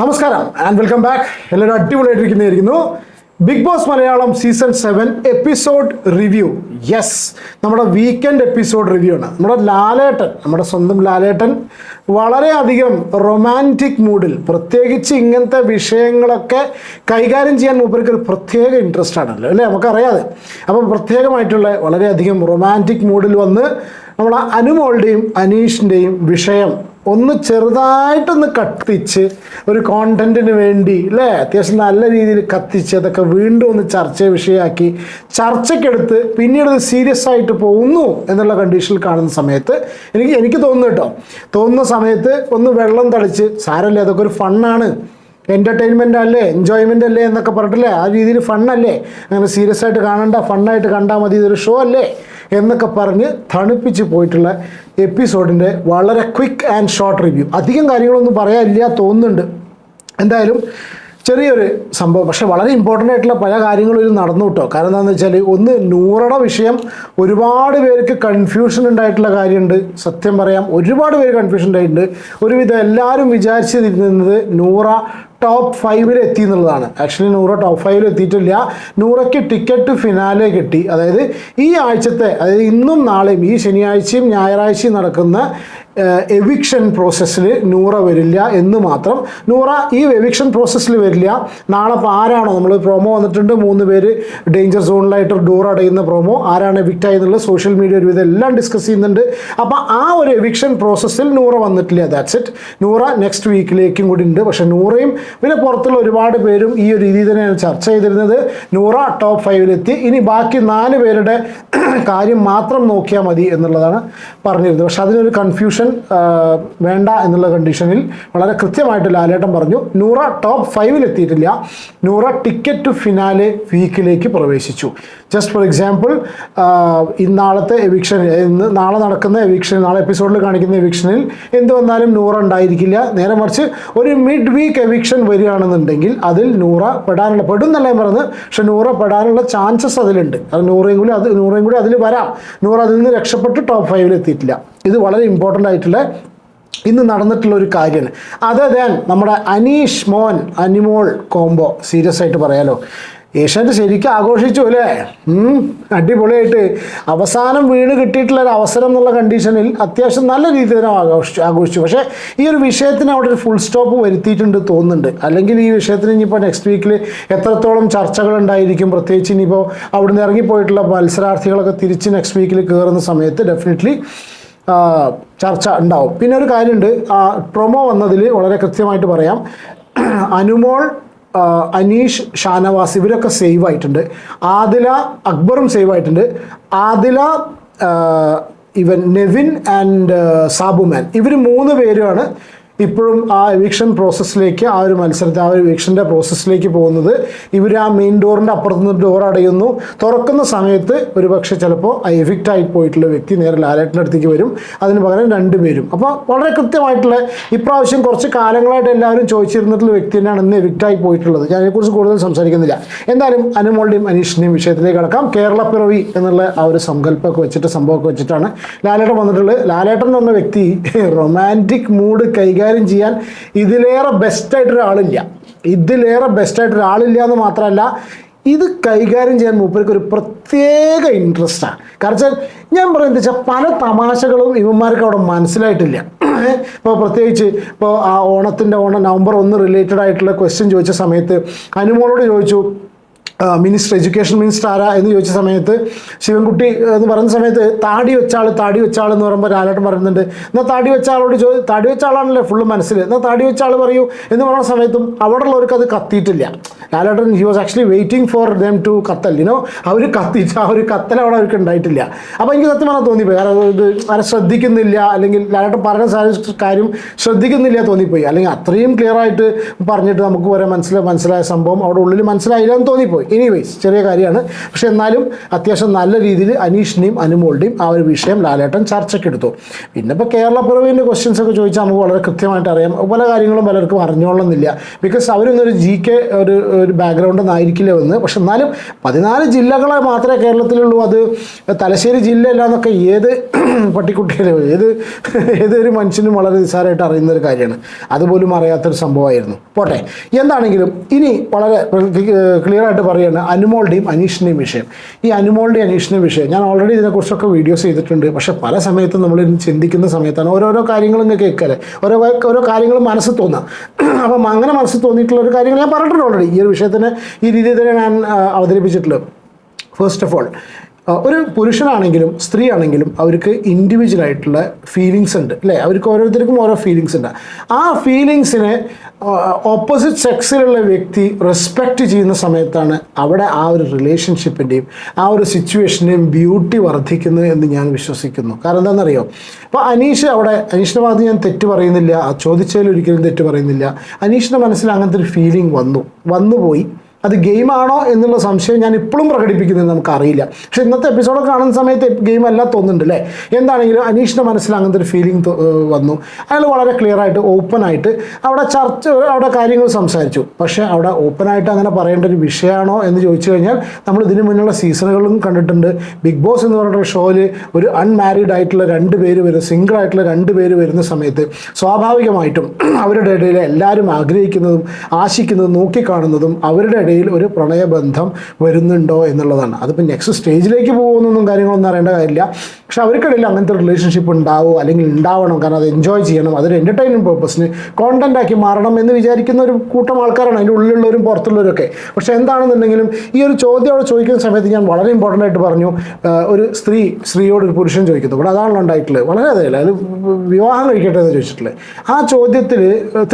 നമസ്കാരം and welcome back എല്ലാവരും അടിപൊളിയായിട്ടിരിക്കുന്നതായിരിക്കുന്നു. Big boss Malayalam season seven episode review yes നമ്മുടെ weekend episode review ആണ്. നമ്മുടെ ലാലേട്ടൻ നമ്മുടെ സ്വന്തം ലാലേട്ടൻ വളരെയധികം റൊമാന്റിക് മൂഡിൽ പ്രത്യേകിച്ച് ഇങ്ങനത്തെ വിഷയങ്ങളൊക്കെ കൈകാര്യം ചെയ്യാൻ മൂപ്പർക്ക് ഒരു പ്രത്യേക ഇൻട്രസ്റ്റ് ആണല്ലോ അല്ലേ? നമുക്കറിയാതെ അപ്പോൾ പ്രത്യേകമായിട്ടുള്ള വളരെയധികം റൊമാന്റിക് മൂഡിൽ വന്ന് നമ്മൾ അനുമോളുടെയും അനീഷിന്റെയും വിഷയം ഒന്ന് ചെറുതായിട്ടൊന്ന് കത്തിച്ച് ഒരു കോണ്ടന്റിന് വേണ്ടി അല്ലേ അത്യാവശ്യം നല്ല രീതിയിൽ കത്തിച്ച് അതൊക്കെ വീണ്ടും ഒന്ന് ചർച്ച വിഷയമാക്കി. ചർച്ചയ്ക്കെടുത്ത് പിന്നീട് സീരിയസ് ആയിട്ട് പോകുന്നു എന്നുള്ള കണ്ടീഷനിൽ കാണുന്ന സമയത്ത് എനിക്ക് എനിക്ക് തോന്നുന്നു കേട്ടോ. തോന്നുന്ന സമയത്ത് ഒന്ന് വെള്ളം തളിച്ച് സാരല്ലേ അതൊക്കെ ഒരു ഫണ്ണാണ് എന്റർടൈൻമെന്റ് അല്ലേ? എൻജോയ്മെന്റ് അല്ലേ എന്നൊക്കെ പറഞ്ഞിട്ടില്ലേ? ആ രീതിയിൽ ഫണ്ണല്ലേ അങ്ങനെ സീരിയസ് ആയിട്ട് കാണണ്ട ഫണ്ണായിട്ട് കണ്ടാൽ മതി ഇതൊരു ഷോ അല്ലേ? എന്നൊക്കെ പറഞ്ഞ് തണുപ്പിച്ച് പോയിട്ടുള്ള എപ്പിസോഡിന്റെ വളരെ ക്വിക്ക് ആൻഡ് ഷോർട്ട് റിവ്യൂ അധികം കാര്യങ്ങളൊന്നും പറയാനില്ല തോന്നുന്നുണ്ട്. എന്തായാലും ചെറിയൊരു സംഭവം. പക്ഷെ വളരെ ഇമ്പോർട്ടന്റ് ആയിട്ടുള്ള പല കാര്യങ്ങളും ഇതിൽ നടന്നു കേട്ടോ. കാരണം എന്താണെന്ന് വെച്ചാൽ ഒന്ന് നൂറട വിഷയം. ഒരുപാട് പേർക്ക് കൺഫ്യൂഷൻ ഉണ്ടായിട്ടുള്ള കാര്യമുണ്ട്. സത്യം പറയാം ഒരുപാട് പേര് കൺഫ്യൂഷൻ ഉണ്ടായിട്ടുണ്ട്. ഒരുവിധം എല്ലാവരും വിചാരിച്ചിരുന്നത് നൂറ ടോപ്പ് ഫൈവിൽ എത്തി എന്നുള്ളതാണ്. ആക്ച്വലി നൂറ ടോപ്പ് ഫൈവിൽ എത്തിയിട്ടില്ല. നൂറയ്ക്ക് ടിക്കറ്റ് ഫിനാലെ കിട്ടി. അതായത് ഈ ആഴ്ചത്തെ അതായത് ഇന്നും നാളെയും ഈ ശനിയാഴ്ചയും ഞായറാഴ്ചയും നടക്കുന്ന എവിക്ഷൻ പ്രോസസ്സിൽ നൂറ വരില്ല എന്ന് മാത്രം. നൂറ ഈ എവിക്ഷൻ പ്രോസസ്സിൽ വരില്ല. നാളെ ഇപ്പോൾ ആരാണോ നമ്മൾ പ്രോമോ വന്നിട്ടുണ്ട് മൂന്ന് പേര് ഡേഞ്ചർ സോണിലായിട്ട് ഡോർ അടയുന്ന പ്രോമോ ആരാണ് എവിക്റ്റ് ആയെന്നുള്ളത് സോഷ്യൽ മീഡിയ ഒരുവിധം എല്ലാം ഡിസ്കസ് ചെയ്യുന്നുണ്ട്. അപ്പോൾ ആ ഒരു എവിക്ഷൻ പ്രോസസ്സിൽ നൂറ വന്നിട്ടില്ല ദാറ്റ്സ് ഇറ്റ് നൂറ നെക്സ്റ്റ് വീക്കിലേക്കും കൂടി ഉണ്ട്. പക്ഷേ നൂറയും പിന്നെ പുറത്തുള്ള ഒരുപാട് പേരും ഈ ഒരു രീതിയിൽ തന്നെയാണ് ചർച്ച ചെയ്തിരുന്നത്. നൂറ ടോപ്പ് ഫൈവിലെത്തി ഇനി ബാക്കി നാല് പേരുടെ കാര്യം മാത്രം നോക്കിയാൽ മതി എന്നുള്ളതാണ് പറഞ്ഞിരുന്നത്. പക്ഷേ അതിനൊരു കൺഫ്യൂഷൻ വേണ്ട എന്നുള്ള കണ്ടീഷനിൽ വളരെ കൃത്യമായിട്ട് ലാലേട്ടൻ പറഞ്ഞു. നൂറ ടോപ്പ് ഫൈവിൽ എത്തിയിട്ടില്ല. നൂറ ടിക്കറ്റ് ടു ഫിനാലെ വീക്കിലേക്ക് പ്രവേശിച്ചു. ജസ്റ്റ് ഫോർ എക്സാമ്പിൾ ഇന്നാളത്തെ എവിക്ഷൻ ഇന്ന് നാളെ നടക്കുന്ന എവിക്ഷൻ നാളെ എപ്പിസോഡിൽ കാണിക്കുന്ന എവിക്ഷനിൽ എന്ത് വന്നാലും നൂറ ഉണ്ടായിരിക്കില്ല. നേരെ മറിച്ച് ഒരു മിഡ് വീക്ക് എവിക്ഷൻ വരികയാണെന്നുണ്ടെങ്കിൽ അതിൽ നൂറ പെടാനുള്ള പെടും എന്നല്ലേ പറയുന്നത് പക്ഷെ നൂറ പെടാനുള്ള ചാൻസസ് അതിലുണ്ട്. അത് നൂറയും കൂടി അത് നൂറയും കൂടി അതിൽ വരാം. നൂറ അതിൽ നിന്ന് രക്ഷപ്പെട്ട് ടോപ്പ് ഫൈവിൽ എത്തിയിട്ടില്ല. ഇത് വളരെ ഇമ്പോർട്ടന്റ് ആയിട്ടുള്ള ഇന്ന് നടന്നിട്ടുള്ള ഒരു കാര്യമാണ്. അത് ദാൻ നമ്മുടെ അനീഷ് മോൻ അനിമോൾ കോംബോ സീരിയസ് ആയിട്ട് പറയാലോ. ഏഷ്യാനെറ്റ് ശരിക്കും ആഘോഷിച്ചു അല്ലേ? അടിപൊളിയായിട്ട്. അവസാനം വീണ് കിട്ടിയിട്ടുള്ള ഒരു അവസരം എന്നുള്ള കണ്ടീഷനിൽ അത്യാവശ്യം നല്ല രീതിയിൽ തന്നെ ആഘോഷിച്ചു ആഘോഷിച്ചു. പക്ഷേ ഈ ഒരു വിഷയത്തിന് അവിടെ ഒരു ഫുൾ സ്റ്റോപ്പ് വരുത്തിയിട്ടുണ്ട് തോന്നുന്നുണ്ട്. അല്ലെങ്കിൽ ഈ വിഷയത്തിന് ഇനിയിപ്പോൾ നെക്സ്റ്റ് വീക്കിൽ എത്രത്തോളം ചർച്ചകൾ ഉണ്ടായിരിക്കും പ്രത്യേകിച്ച് ഇനിയിപ്പോൾ അവിടുന്ന് ഇറങ്ങിപ്പോയിട്ടുള്ള മത്സരാർത്ഥികളൊക്കെ തിരിച്ച് നെക്സ്റ്റ് വീക്കിൽ കയറുന്ന സമയത്ത് ഡെഫിനറ്റ്ലി ചർച്ച ഉണ്ടാവും. പിന്നെ ഒരു കാര്യമുണ്ട്. പ്രൊമോ വന്നതിൽ വളരെ കൃത്യമായിട്ട് പറയാം. അനുമോൾ അനീഷ് ഷാനവാസ് ഇവരൊക്കെ സേവ് ആയിട്ടുണ്ട്. ആദില അക്ബറും സേവ് ആയിട്ടുണ്ട്. ആദില ഇവൻ നെവിൻ ആൻഡ് സാബുമാൻ. ഇവർ മൂന്ന് പേരുമാണ് ഇപ്പോഴും ആ എവിക്ഷൻ പ്രോസസ്സിലേക്ക് ആ ഒരു മത്സരത്തെ ആ ഒരു എവിക്ഷന്റെ പ്രോസസ്സിലേക്ക് പോകുന്നത് ഇവർ ആ മെയിൻ ഡോറിന്റെ അപ്പുറത്ത് നിന്ന് ഡോർ അടയുന്നു. തുറക്കുന്ന സമയത്ത് ഒരു പക്ഷേ ചിലപ്പോൾ ആ എഫിക്റ്റ് ആയി പോയിട്ടുള്ള വ്യക്തി നേരെ ലാലേട്ടന്റെ അടുത്തേക്ക് വരും. അതിന് പകരം രണ്ടുപേരും അപ്പോൾ വളരെ കൃത്യമായിട്ടുള്ള ഇപ്രാവശ്യം കുറച്ച് കാലങ്ങളായിട്ട് എല്ലാവരും ചോദിച്ചിരുന്നിട്ടുള്ള വ്യക്തി തന്നെയാണ് ഇന്ന് എവിക്റ്റ് ആയി പോയിട്ടുള്ളത്. ഞാൻ അതിനെക്കുറിച്ച് കൂടുതൽ സംസാരിക്കുന്നില്ല. എന്തായാലും അനുമോളുടെയും അനീഷിന്റെയും വിഷയത്തിലേക്ക് കടക്കാം. കേരള പിറവി എന്നുള്ള ആ ഒരു സങ്കല്പമൊക്കെ വെച്ചിട്ട് സംഭവമൊക്കെ വെച്ചിട്ടാണ് ലാലേട്ടൻ വന്നിട്ടുള്ളത്. ലാലേട്ടൻ എന്ന് പറഞ്ഞ വ്യക്തി റൊമാന്റിക് മൂഡ് കൈകാര്യം ചെയ്യാൻ ഇതിലേറെ ബെസ്റ്റായിട്ട് ഒരാളില്ല ഇതിലേറെ ബെസ്റ്റായിട്ട് ഒരാളില്ല എന്ന് മാത്രമല്ല ഇത് കൈകാര്യം ചെയ്യാൻ മൂപ്പർക്ക് ഒരു പ്രത്യേക ഇൻട്രസ്റ്റാണ് കാരണം വെച്ചാൽ ഞാൻ പറയുന്നത് വെച്ചാൽ പല തമാശകളും ഇവന്മാർക്ക് അവിടെ മനസ്സിലായിട്ടില്ല. ഇപ്പോൾ പ്രത്യേകിച്ച് ഇപ്പോൾ ആ ഓണത്തിന്റെ ഓണം നവംബർ ഒന്ന് റിലേറ്റഡ് ആയിട്ടുള്ള ക്വസ്റ്റ്യൻ ചോദിച്ച സമയത്ത് അനുമോളോട് ചോദിച്ചു മിനിസ്റ്റർ എഡ്യൂക്കേഷൻ മിനിസ്റ്റർ ആരാ എന്ന് ചോദിച്ച സമയത്ത് ശിവൻകുട്ടി എന്ന് പറയുന്ന സമയത്ത് താടി വെച്ചാൾ താടി വെച്ചാൾ എന്ന് പറയുമ്പോൾ ലാലേട്ടൻ പറയുന്നുണ്ട്. എന്നാൽ താടി വെച്ച ചോ താടി വെച്ച ആളാണല്ലേ ഫുള്ള് മനസ്സിൽ എന്നാൽ താടി വെച്ച ആൾ പറയൂ എന്ന് പറയുന്ന സമയത്തും അവിടെ ഉള്ളവർക്ക് അത് കത്തിയിട്ടില്ല. Lalettan he was actually waiting for them to കത്തൽ. You know അവർ കത്തിച്ച ആ ഒരു കത്തൽ അവിടെ അവർക്ക് ഉണ്ടായിട്ടില്ല. അപ്പോൾ എനിക്ക് സത്യം പറഞ്ഞാൽ തോന്നിപ്പോയി. കാരണം ഇത് ആരെ ശ്രദ്ധിക്കുന്നില്ല അല്ലെങ്കിൽ ലാലേട്ടൻ പറഞ്ഞ കാര്യം ശ്രദ്ധിക്കുന്നില്ല തോന്നിപ്പോയി. അല്ലെങ്കിൽ അത്രയും ക്ലിയർ ആയിട്ട് പറഞ്ഞിട്ട് നമുക്ക് വരെ മനസ്സിലായി മനസ്സിലായ സംഭവം അവിടെ ഉള്ളിൽ മനസ്സിലായില്ല എന്ന് തോന്നിപ്പോയി. എനിവേസ് ചെറിയ കാര്യമാണ്. പക്ഷെ എന്നാലും അത്യാവശ്യം നല്ല രീതിയിൽ അനീഷിനെയും അനുമോളുടെയും ആ ഒരു വിഷയം ലാലേട്ടൻ ചർച്ചയ്ക്കെടുത്തു. പിന്നെ ഇപ്പോൾ കേരള പിറവിന്റെ ക്വസ്റ്റ്യൻസ് ഒക്കെ ചോദിച്ചാൽ നമുക്ക് വളരെ കൃത്യമായിട്ട് അറിയാം. പല കാര്യങ്ങളും പലർക്കും അറിഞ്ഞോളണമെന്നില്ല. ബിക്കോസ് അവരൊന്നും ഒരു ജി കെ ഒരു ഒരു ബാക്ക്ഗ്രൗണ്ട് ആയിരിക്കില്ല വന്ന് പക്ഷെ എന്നാലും പതിനാല് ജില്ലകളെ മാത്രമേ കേരളത്തിലുള്ളൂ. അത് തലശ്ശേരി ജില്ല എന്നൊക്കെ ഏത് പട്ടിക്കുട്ടിയിലും ഏത് ഏതൊരു മനുഷ്യനും വളരെ നിസ്സാരമായിട്ട് അറിയുന്ന ഒരു കാര്യമാണ്. അതുപോലും അറിയാത്തൊരു സംഭവമായിരുന്നു. പോട്ടെ. എന്താണെങ്കിലും ഇനി വളരെ ക്ലിയർ ആയിട്ട് പറയുകയാണ് അനുമോളുടെയും അനീഷിന്റെയും വിഷയം. ഈ അനുമോളുടെയും അനീഷിന്റെയും വിഷയം ഞാൻ ഓൾറെഡി ഇതിനെക്കുറിച്ചൊക്കെ വീഡിയോസ് ചെയ്തിട്ടുണ്ട്. പക്ഷേ പല സമയത്തും നമ്മൾ ചിന്തിക്കുന്ന സമയത്താണ് ഓരോരോ കാര്യങ്ങളും ഇങ്ങനെ കേൾക്കല്ലേ ഓരോ ഓരോ കാര്യങ്ങളും മനസ്സിൽ തോന്നാം. അപ്പം അങ്ങനെ മനസ്സിൽ തോന്നിയിട്ടുള്ള ഒരു കാര്യങ്ങൾ ഞാൻ പറഞ്ഞിട്ടുണ്ട് ഓൾറെഡി ഈ ഒരു വിഷയത്തിന് ഈ രീതിയിൽ തന്നെ ഞാൻ അവതരിപ്പിച്ചിട്ടുള്ളത്. ഫസ്റ്റ് ഓഫ് ഓൾ ഒരു പുരുഷനാണെങ്കിലും സ്ത്രീ ആണെങ്കിലും അവർക്ക് ഇൻഡിവിജ്വൽ ആയിട്ടുള്ള ഫീലിങ്സ് ഉണ്ട് അല്ലേ? അവർക്ക് ഓരോരുത്തർക്കും ഓരോ ഫീലിങ്സ് ഉണ്ട്. ആ ഫീലിങ്സിനെ ഓപ്പോസിറ്റ് സെക്സിലുള്ള വ്യക്തി റെസ്പെക്റ്റ് ചെയ്യുന്ന സമയത്താണ് അവിടെ ആ ഒരു റിലേഷൻഷിപ്പിന്റെയും ആ ഒരു സിറ്റുവേഷന്റെയും ബ്യൂട്ടി വർദ്ധിക്കുന്നത് എന്ന് ഞാൻ വിശ്വസിക്കുന്നു. കാരണം എന്താണെന്നറിയോ? അപ്പോൾ അനീഷ് അവിടെ അനീഷിന്റെ ഭാഗത്ത് ഞാൻ തെറ്റ് പറയുന്നില്ല ചോദിച്ചാലും ഒരിക്കലും തെറ്റ് പറയുന്നില്ല. അനീഷിന്റെ മനസ്സിൽ അങ്ങനത്തെ ഒരു ഫീലിംഗ് വന്നു. വന്നുപോയി. അത് ഗെയിമാണോ എന്നുള്ള സംശയം ഞാൻ ഇപ്പോഴും പ്രകടിപ്പിക്കുന്നത് നമുക്കറിയില്ല. പക്ഷെ ഇന്നത്തെ എപ്പിസോഡ് കാണുന്ന സമയത്ത് ഗെയിം അല്ല തോന്നുന്നുണ്ട് അല്ലേ എന്താണെങ്കിലും അനീഷിന്റെ മനസ്സിൽ അങ്ങനത്തെ ഒരു ഫീലിംഗ് വന്നു. അയാൾ വളരെ ക്ലിയർ ആയിട്ട് ഓപ്പൺ ആയിട്ട് അവിടെ ചർച്ച അവിടെ കാര്യങ്ങൾ സംസാരിച്ചു. പക്ഷേ അവിടെ ഓപ്പൺ ആയിട്ട് അങ്ങനെ പറയേണ്ട ഒരു വിഷയമാണോ എന്ന് ചോദിച്ചു കഴിഞ്ഞാൽ നമ്മൾ ഇതിനു മുന്നുള്ള സീസണുകളും കണ്ടിട്ടുണ്ട്. ബിഗ് ബോസ് എന്ന് പറഞ്ഞിട്ടുള്ള ഷോയിൽ ഒരു അൺമാരീഡ് ആയിട്ടുള്ള രണ്ട് പേര് വരുന്ന സിംഗിൾ ആയിട്ടുള്ള രണ്ട് പേര് വരുന്ന സമയത്ത് സ്വാഭാവികമായിട്ടും അവരുടെ ഇടയിൽ എല്ലാവരും ആഗ്രഹിക്കുന്നതും ആശിക്കുന്നതും നോക്കിക്കാണുന്നതും അവരുടെ ഇടയിൽ ഒരു പ്രണയബന്ധം വരുന്നുണ്ടോ എന്നുള്ളതാണ്. അതിപ്പോൾ നെക്സ്റ്റ് സ്റ്റേജിലേക്ക് പോകുന്നൊന്നും കാര്യങ്ങളൊന്നും അറിയേണ്ട കാര്യമില്ല. പക്ഷെ അവർക്കിടയിൽ അങ്ങനത്തെ റിലേഷൻഷിപ്പ് ഉണ്ടാവും അല്ലെങ്കിൽ ഉണ്ടാവണം. കാരണം അത് എൻജോയ് ചെയ്യണം. അതൊരു എന്റർടൈൻമെന്റ് പർപ്പസിന് കോണ്ടന്റ് ആക്കി മാറണം എന്ന് വിചാരിക്കുന്ന ഒരു കൂട്ടം ആൾക്കാരാണ്. അതിന്റെ ഉള്ളിലുള്ളവരും പുറത്തുള്ളവരൊക്കെ. പക്ഷേ എന്താണെന്നുണ്ടെങ്കിലും ഈ ഒരു ചോദ്യം അവിടെ ചോദിക്കുന്ന സമയത്ത് ഞാൻ വളരെ ഇമ്പോർട്ടന്റ് ആയിട്ട് പറഞ്ഞു. ഒരു സ്ത്രീ സ്ത്രീയോട് ഒരു പുരുഷൻ ചോദിക്കുന്നു. ഇവിടെ അതാണല്ലോ ഉണ്ടായിട്ടുള്ളത്. വളരെ അതല്ല അത് വിവാഹം കഴിക്കട്ടെ എന്ന് ചോദിച്ചിട്ടുള്ളത്. ആ ചോദ്യത്തിൽ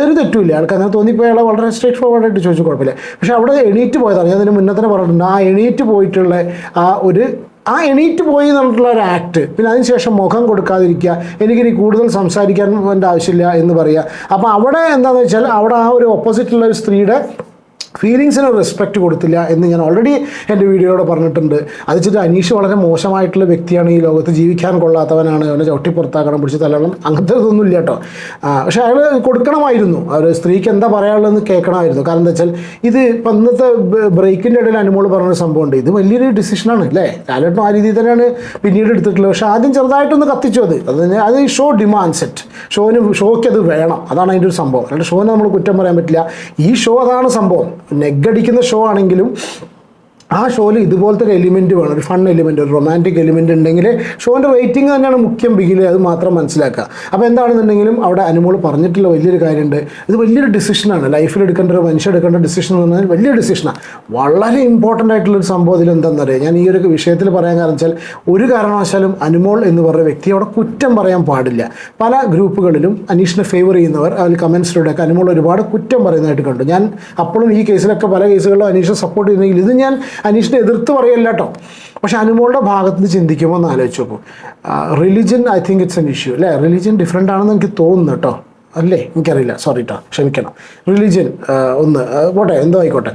തെരു തെറ്റുമില്ല ആൾക്ക് അങ്ങനെ തോന്നിപ്പോയ അയാളെ വളരെ സ്ട്രേറ്റ് ഫോർവേഡ് ആയിട്ട് ചോദിച്ചു കുഴപ്പമില്ല. പക്ഷേ അവിടെ എണീറ്റ് പോയതാണ്. ഞാൻ അതിന് മുന്നേ തന്നെ പറഞ്ഞിട്ടുണ്ട്. ആ എണീറ്റ് പോയിട്ടുള്ള ആ ഒരു ആ എണീറ്റ് പോയി എന്നുള്ള ഒരു ആക്ട് പിന്നെ അതിനുശേഷം മുഖം കൊടുക്കാതിരിക്കുക എനിക്കിനി കൂടുതൽ സംസാരിക്കാൻ എന്റെ ആവശ്യമില്ല എന്ന് പറയുക. അപ്പോൾ അവിടെ എന്താണെന്ന് വെച്ചാൽ അവിടെ ആ ഒരു ഓപ്പോസിറ്റുള്ള ഒരു സ്ത്രീയുടെ ഫീലിങ്സിന് റെസ്പെക്റ്റ് കൊടുത്തില്ല എന്ന് ഞാൻ ഓൾറെഡി എന്റെ വീഡിയോയോട് പറഞ്ഞിട്ടുണ്ട്. അത് വെച്ചിട്ട് അനീഷ് വളരെ മോശമായിട്ടുള്ള വ്യക്തിയാണ് ഈ ലോകത്ത് ജീവിക്കാൻ കൊള്ളാത്തവനാണ്. അവനെ ചവിട്ടി പുറത്താക്കണം പിടിച്ച് തല്ലണം അങ്ങനത്തെ ഇതൊന്നും ഇല്ല കേട്ടോ പക്ഷേ അയാൾ കൊടുക്കണമായിരുന്നു. അവർ സ്ത്രീക്ക് എന്താ പറയാനുള്ളതെന്ന് കേൾക്കണമായിരുന്നു. കാരണം എന്താ വെച്ചാൽ ഇത് ഇപ്പം ഇന്നത്തെ ബ്രേക്കിന്റെ ഇടയിൽ അനുമോൾ പറഞ്ഞൊരു സംഭവമുണ്ട്. ഇത് വലിയൊരു ഡിസിഷനാണ് അല്ലേ? ലാലേട്ടനും ആ രീതിയിൽ തന്നെയാണ് പിന്നീട് എടുത്തിട്ടുള്ളത്. പക്ഷേ ആദ്യം ചെറുതായിട്ടൊന്ന് കത്തിച്ചു അത്. അതിന് അത് ഷോ ഡിമാൻഡ് സെറ്റ് ഷോന് ഷോയ്ക്ക് അത് വേണം. അതാണ് അതിന്റെ ഒരു സംഭവം. അല്ലാണ്ട് ഷോനെ നമ്മൾ കുറ്റം പറയാൻ പറ്റില്ല. ഈ ഷോ അതാണ് സംഭവം. നെഗടിക്കുന്ന ഷോ ആണെങ്കിലും ആ ഷോയിൽ ഇതുപോലത്തെ ഒരു എലിമെന്റ് വേണം ഒരു ഫൺ എലിമെന്റ് ഒരു റൊമാന്റിക് എലിമെന്റ് ഉണ്ടെങ്കിൽ ഷോന്റെ റേറ്റിംഗ് തന്നെയാണ് മുഖ്യം ബിഗിൽ അത് മാത്രം മനസ്സിലാക്കുക. അപ്പോൾ എന്താണെന്നുണ്ടെങ്കിലും അവിടെ അനുമോൾ പറഞ്ഞിട്ടുള്ള വലിയൊരു കാര്യമുണ്ട്. ഇത് വലിയൊരു ഡിസിഷനാണ് ലൈഫിൽ എടുക്കേണ്ട ഒരു മനുഷ്യ എടുക്കേണ്ട ഡിസിഷൻ എന്ന് പറഞ്ഞാൽ വലിയ ഡിസിഷനാണ് വളരെ ഇമ്പോർട്ടന്റ് ആയിട്ടുള്ളൊരു സംഭവത്തിൽ എന്താണെന്നറിയാം ഞാൻ ഈ ഒരു വിഷയത്തിൽ പറയാൻ കാരണം വെച്ചാൽ ഒരു കാരണവശാലും അനുമോൾ എന്ന് പറഞ്ഞ വ്യക്തി അവിടെ കുറ്റം പറയാൻ പാടില്ല. പല ഗ്രൂപ്പുകളിലും അനീഷിനെ ഫേവർ ചെയ്യുന്നവർ അതിൽ കമൻസിലൂടെയൊക്കെ അനുമോൾ ഒരുപാട് കുറ്റം പറയുന്നതായിട്ട് കണ്ടു. ഞാൻ അപ്പോഴും ഈ കേസിലൊക്കെ പല കേസുകളിലും അനീഷിനെ സപ്പോർട്ട് ചെയ്യുന്നെങ്കിൽ ഇത് ഞാൻ അനീഷിനെ എതിർത്ത് പറയല്ല കേട്ടോ പക്ഷെ അനുമോളുടെ ഭാഗത്ത് നിന്ന് ചിന്തിക്കുമ്പോൾ ഒന്ന് ആലോചിച്ച് religion I think it's an issue അല്ലേ? റിലിജൻ ഡിഫറെന്റ് ആണെന്ന് എനിക്ക് തോന്നുന്നു കേട്ടോ അല്ലേ? എനിക്കറിയില്ല. സോറി കേട്ടോ ക്ഷമിക്കണം. റിലീജിയൻ ഒന്ന് പോട്ടെ എന്തോ ആയിക്കോട്ടെ.